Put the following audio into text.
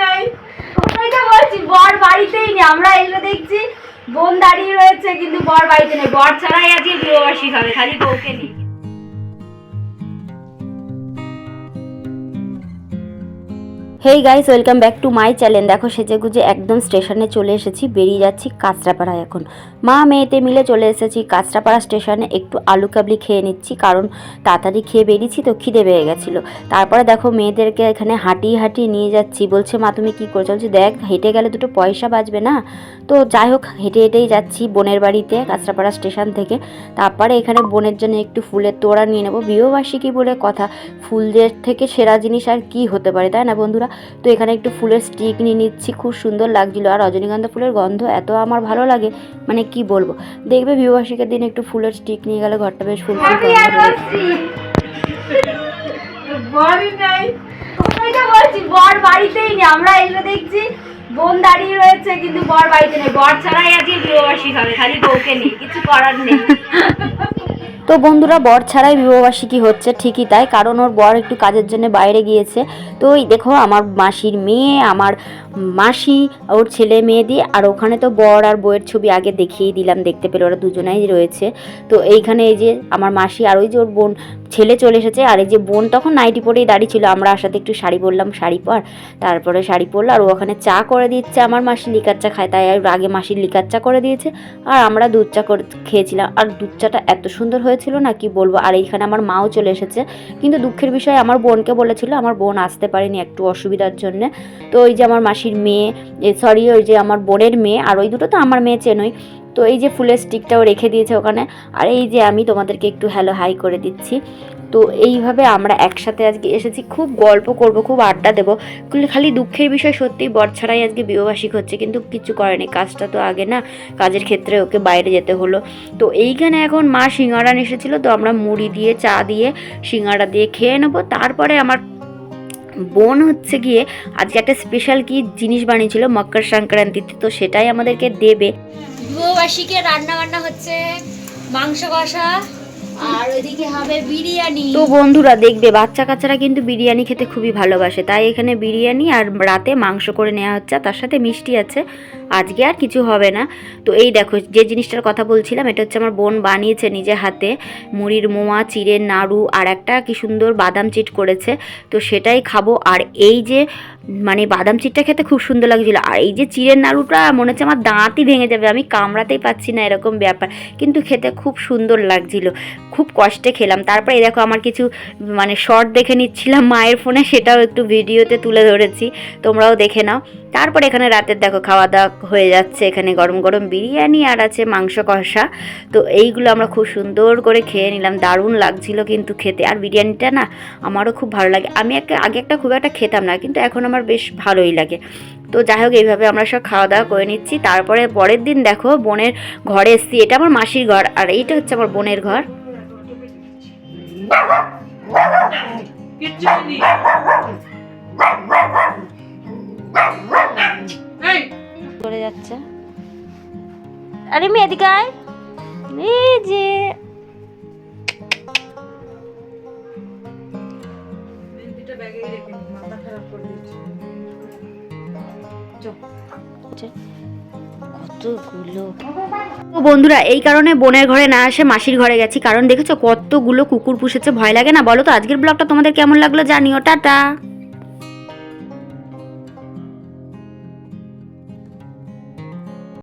নাই। বাড়িতেই নেই। আমরা দেখছি, বোন দাঁড়িয়ে রয়েছে, কিন্তু বর বাড়িতে নেই। বর ছাড়াই আজকে গৃহবাসী হবে, খালি বউকে নিয়ে। Hey guys welcome back to my channel দেখো সেজে গুজে একদম স্টেশনে চলে এসেছি, বেরিয়ে যাচ্ছি কাঁচরাপাড়ায় এখন। মা মেয়েতে মিলে চলে এসেছি কাঁচরাপাড়া স্টেশনে একটু আলু কাবলি খেয়ে নিচ্ছি, কারণ তাড়াতাড়ি খেয়ে বেরিয়েছি তো, খিদে পেয়ে গেছিল। তারপরে দেখো, মেয়েদেরকে এখানে হাঁটিয়ে হাঁটিয়ে নিয়ে যাচ্ছি। বলছে, মা, তুমি কী করছ? বলছি, দেখ, হেঁটে গেলে দুটো পয়সা বাঁচবে না। তো যাই হোক, হেঁটে হেঁটেই যাচ্ছি বোনের বাড়িতে, কাঁচরাপাড়া স্টেশন থেকে। তারপরে এখানে বোনের জন্য একটু ফুলের তোড়া নিয়ে নেব। বিবাহবার্ষিকী বলে কথা। ফুলদের থেকে সেরা জিনিস আর কি হতে পারে, তাই না বন্ধুরা? তো এখানে একটু ফুলের স্টিক নিয়ে নিচ্ছি, খুব সুন্দর লাগছিল। আর রজনীগন্ধা ফুলের গন্ধ এত আমার ভালো লাগে মানে কি বলব? দেখবে বিবাহবার্ষিকের দিন একটু ফুলের স্টিক নিয়ে গেলে ঘরটা বেশ ফুল বর দেখছি কিন্তু বর বাড়িতে নেই। বর ছাড়াই বিবাহবার্ষিক হবে, খালি বউকে নেই কিছু করার নেই। তো বন্ধুরা, বর ছাড়াই বিবাহবার্ষিকী হচ্ছে, ঠিকই তাই, কারণ ওর বর একটু কাজের জন্য বাইরে গিয়েছে। তো ওই দেখো, আমার মাসির মেয়ে, আমার মাসি, ওর ছেলে মেয়ে দিয়ে, আর ওখানে তো বর আর বইয়ের ছবি আগে দেখিয়েই দিলাম, দেখতে পেলে ওরা দুজনাই রয়েছে। তো এইখানে এই যে আমার মাসি আর ওই যে ওর বোন, ছেলে চলে এসেছে, আর এই যে বোন তখন নাইটি পরেই দাঁড়িয়ে ছিল, আমরা আসাতে একটু শাড়ি পরলাম, শাড়ি পর, তারপরে শাড়ি পরলো, আর ও ওখানে চা করে দিচ্ছে, আমার মাসি লিকার চা খায়, তাই আগে মাসির লিকার চা করে দিয়েছে, আর আমরা দুধ চা করে খেয়েছিলাম, আর দুধ চাটা এত সুন্দর হয়েছিল না কি বলব? আর এইখানে আমার মাও চলে এসেছে। কিন্তু দুঃখের বিষয়ে, আমার বোনকে বলেছিল, আমার বোন আসতে পারেনি একটু অসুবিধার জন্য। তো ওই যে আমার মাসির মেয়ে সরি ওই যে আমার বোনের মেয়ে, আর ওই দুটো তো আমার মেয়ে চেনই। তো এই যে ফুলের স্টিকটাও রেখে দিয়েছে ওখানে। আর এই যে আমি তোমাদেরকে একটু হ্যালো হাই করে দিচ্ছি। তো এইভাবে আমরা একসাথে আজকে এসেছি। খুব গল্প করব, খুব আড্ডা দেবো। খালি দুঃখের বিষয় সত্যিই বর ছাড়াই আজকে বিবাহবার্ষিক হচ্ছে, কিন্তু কিছু করেনি। কাজটা তো আগে না, কাজের ক্ষেত্রে ওকে বাইরে যেতে হলো। তো এইখানে এখন মা সিঙ্গাড়া নিয়ে এসেছিল, তো আমরা মুড়ি দিয়ে, চা দিয়ে সিঙ্গাড়া দিয়ে খেয়ে নেব। তারপরে আমার বোন হচ্ছে গিয়ে আজকে একটা স্পেশাল কি জিনিস বানিয়েছিল, মকর সংক্রান্তিতে, তো সেটাই আমাদেরকে দেবে। বিবাহবার্ষিকে রান্না বান্না হচ্ছে মাংস কষা, আর ওইদিকে হবে বিরিয়ানি। তো বন্ধুরা, দেখবে বাচ্চা কাচ্চারা কিন্তু বিরিয়ানি খেতে খুবই ভালোবাসে। তাই এখানে বিরিয়ানি আর রাতে মাংস করে নেওয়া হচ্ছে তার সাথে মিষ্টি আছে। আজকে আর কিছু হবে না। তো এই দেখো, যে জিনিসটার কথা বলছিলাম, এটা হচ্ছে আমার বোন বানিয়েছে নিজে হাতে। মুড়ির মোয়া, চিড়ের নাড়ু আর একটা কি সুন্দর বাদাম চিট করেছে। তো সেটাই খাব। আর এই যে মানে বাদাম চিটটা খেতে খুব সুন্দর লাগছিল। আর এই যে চিড়ের নাড়ুটা, মনে হচ্ছে আমার দাঁতই ভেঙে যাবে। আমি কামড়াতেই পাচ্ছি না এরকম ব্যাপার। কিন্তু খেতে খুব সুন্দর লাগছিল। খুব কষ্টে খেলাম। তারপরে এই দেখো, আমার কিছু মানে শর্ট দেখে নিচ্ছিলাম মায়ের ফোনে। সেটাও একটু ভিডিওতে তুলে ধরেছি। তোমরাও দেখে নাও। তারপরে এখানে রাতের দেখো খাওয়া দাওয়া হয়ে যাচ্ছে। এখানে গরম গরম বিরিয়ানি আর আছে মাংস কষা। তো এইগুলো আমরা খুব সুন্দর করে খেয়ে নিলাম। দারুণ লাগছিল কিন্তু খেতে। আর বিরিয়ানিটা না আমারও খুব ভালো লাগে। আমি একটা, আগে একটা খুব একটা খেতাম না, কিন্তু এখন আমার বেশ ভালোই লাগে। তো যাই হোক এইভাবে আমরা সব খাওয়া দাওয়া করে নিচ্ছি। তারপরে পরের দিন দেখো বোনের ঘরে এসছি। এটা আমার মাসির ঘর। আর এইটা হচ্ছে আমার বোনের ঘর। যাচ্ছে। আরে মেয়ে এদিকে আয়। এই যে। কতগুলো। বন্ধুরা এই কারণে বোনের ঘরে না আসে মাসির ঘরে গেছি। কারণ দেখেছ কতগুলো কুকুর পুষেছে ভয় লাগে না? বলো তো আজকের ব্লগটা তোমাদের কেমন লাগল জানিও। টাটা।